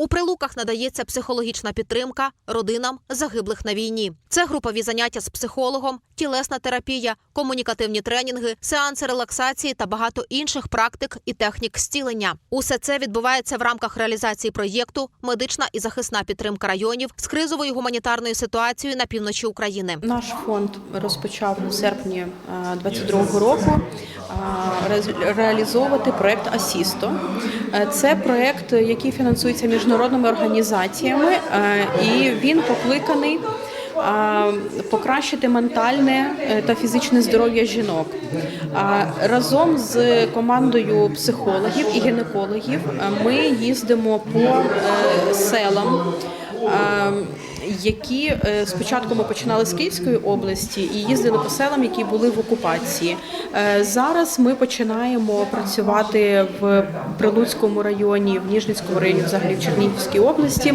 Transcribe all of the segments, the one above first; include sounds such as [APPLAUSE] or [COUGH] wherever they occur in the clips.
У прилуках надається психологічна підтримка родинам загиблих на війні. Це групові заняття з психологом, тілесна терапія, комунікативні тренінги, сеанси релаксації та багато інших практик і технік зцілення. Усе це відбувається в рамках реалізації проєкту Медична і захисна підтримка районів з кризовою гуманітарною ситуацією на півночі України. Наш фонд розпочав у серпні 2022 року е, реалізовувати проект Асісто. Е, Це проект, який фінансується міжнародними організаціями, е, і він покликаний е, покращити ментальне е, та фізичне здоров'я жінок. Разом з командою психологів і гінекологів ми їздимо по селам. Е, які е, спочатку ми починали з Київської області і їздили по селам, які були в окупації. Е, Зараз ми починаємо працювати в Прилуцькому районі, в Ніжницькому районі, взагалі в Чернігівській області.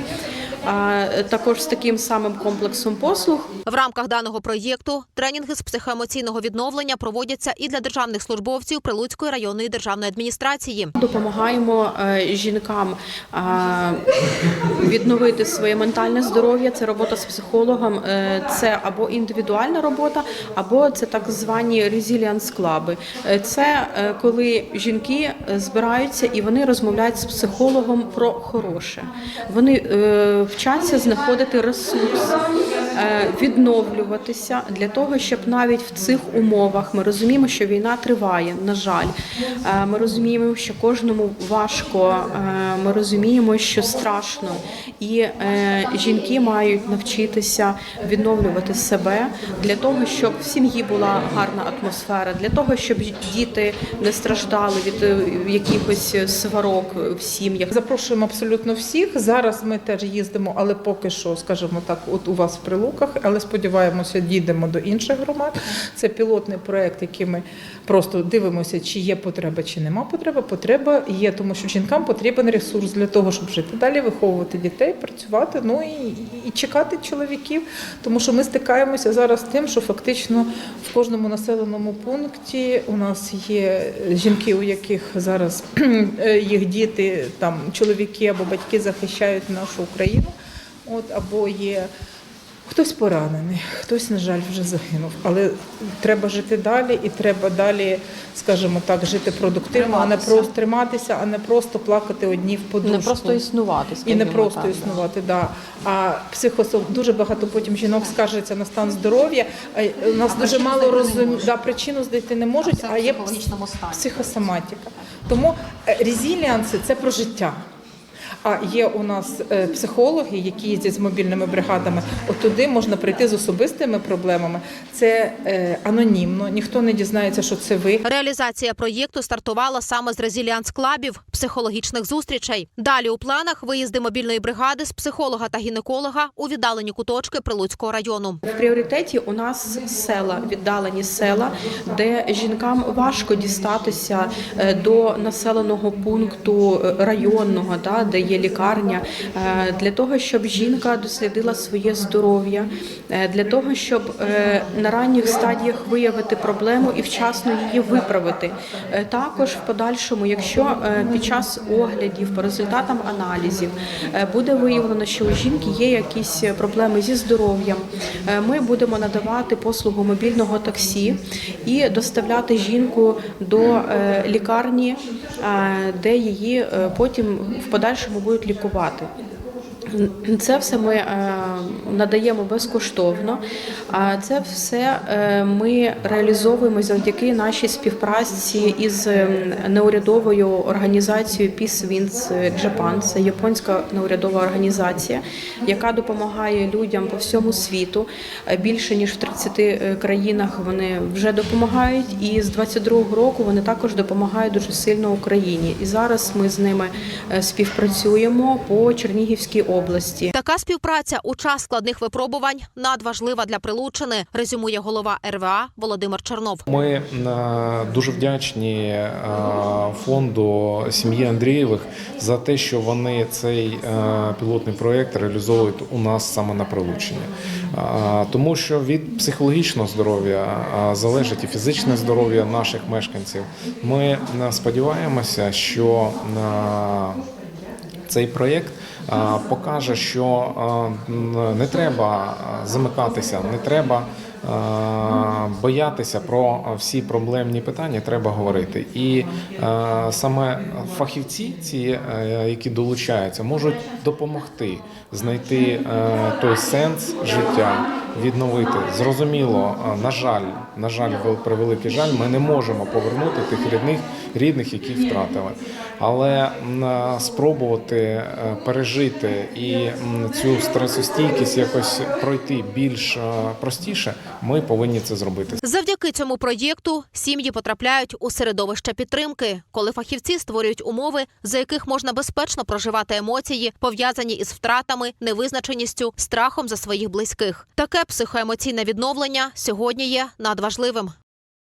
А Також з таким самим комплексом послуг. В рамках даного проєкту тренінги з психоемоційного відновлення проводяться і для державних службовців Прилуцької районної державної адміністрації. Допомагаємо е, жінкам е, відновити своє ментальне здоров'я. Це робота з психологом, е, це або індивідуальна робота, або це так звані resilience клаби. Це коли жінки збираються і вони розмовляють з психологом про хороше. Вони вчаться знаходити ресурс, відновлюватися для того, щоб навіть в цих умовах ми розуміємо, що війна триває. На жаль, Е, ми розуміємо, що кожному важко. е, Ми розуміємо, що страшно, і е, жінки мають навчитися відновлювати себе для того, щоб в сім'ї була гарна атмосфера, для того, щоб діти не страждали від е, якихось сварок в сім'ях. Запрошуємо абсолютно всіх. Зараз ми теж їздимо, але поки що, скажімо так, от у вас в Прилуках, але сподіваємося, дійдемо до інших громад. Це пілотний проект, який ми просто дивимося, чи є потреба, чи нема потреби. Потреба є, тому що жінкам потрібен ресурс для того, щоб жити далі, виховувати дітей, працювати, ну і, і чекати чоловіків. Тому що ми стикаємося зараз з тим, що фактично в кожному населеному пункті у нас є жінки, у яких зараз [CLEARS THROAT] їх діти, там чоловіки або батьки захищають нашу Україну. От або є хтось поранений, хтось, на жаль, вже загинув. Але треба жити далі, і треба далі, скажімо так, жити продуктивно, а не просто триматися, а не просто плакати одні в подушку. Не просто існувати, І не просто так, існувати, да. А психосо дуже багато потім жінок скаржиться на стан здоров'я. А й- у нас дуже мало розуміють, да, причину знайти не можуть, а, є психосоматика. Тому е, резіліанси це про життя. А є у нас е, психологи, які їздять з мобільними бригадами. От туди можна прийти з особистими проблемами. Це е, анонімно, ніхто не дізнається, що це ви. Реалізація проєкту стартувала саме з резіліанс клабів, психологічних зустрічей. Далі у планах виїзди мобільної бригади з психолога та гінеколога у віддалені куточки Прилуцького району. В пріоритеті у нас села, віддалені села, де жінкам важко дістатися е, до населеного пункту районного, да, де є лікарня, е, для того, щоб жінка дослідила своє здоров'я, е, для того, щоб е, на ранніх стадіях виявити проблему і вчасно її виправити. Також в подальшому, якщо під час оглядів по результатам аналізів буде виявлено, що у жінки є якісь проблеми зі здоров'ям, ми будемо надавати послугу мобільного таксі і доставляти жінку до лікарні, де її потім в подальшому будуть лікувати. Це все ми е, надаємо безкоштовно. А це все е, ми реалізовуємо завдяки нашій співпраці із неурядовою організацією Peace Winds Japan. Це японська неурядова організація, яка допомагає людям по всьому світу. Е, Більше ніж в 30 е, країнах вони вже допомагають. І з 22-го року вони також допомагають дуже сильно Україні. І зараз ми з ними співпрацюємо по Чернігівській області. Така співпраця у час складних випробувань надважлива для Прилуччини, резюмує голова РВА Володимир Чернов. Ми е, дуже вдячні е, фонду сім'ї Андрієвих за те, що вони цей е, пілотний проєкт реалізовують у нас саме на Прилуччині. Е, Тому що від психологічного здоров'я залежить і фізичне здоров'я наших мешканців. Ми сподіваємося, що Цей проєкт покаже, що не треба замикатися, не треба боятися про всі проблемні питання, треба говорити. І саме фахівці, ці, е, які долучаються, можуть допомогти знайти е, той сенс життя, відновити. Зрозуміло, на жаль, на жаль, вел- превеликий жаль, ми не можемо повернути тих рідних, рідних, яких втратили. Але спробувати е, пережити і цю стресостійкість якось пройти більш е, простіше, ми повинні це зробити. Завдяки цьому проєкту сім'ї потрапляють у середовище підтримки, коли фахівці створюють умови, за яких можна безпечно проживати емоції, пов'язані із втратами, невизначеністю, страхом за своїх близьких. Таке психоемоційне відновлення сьогодні є надважливим.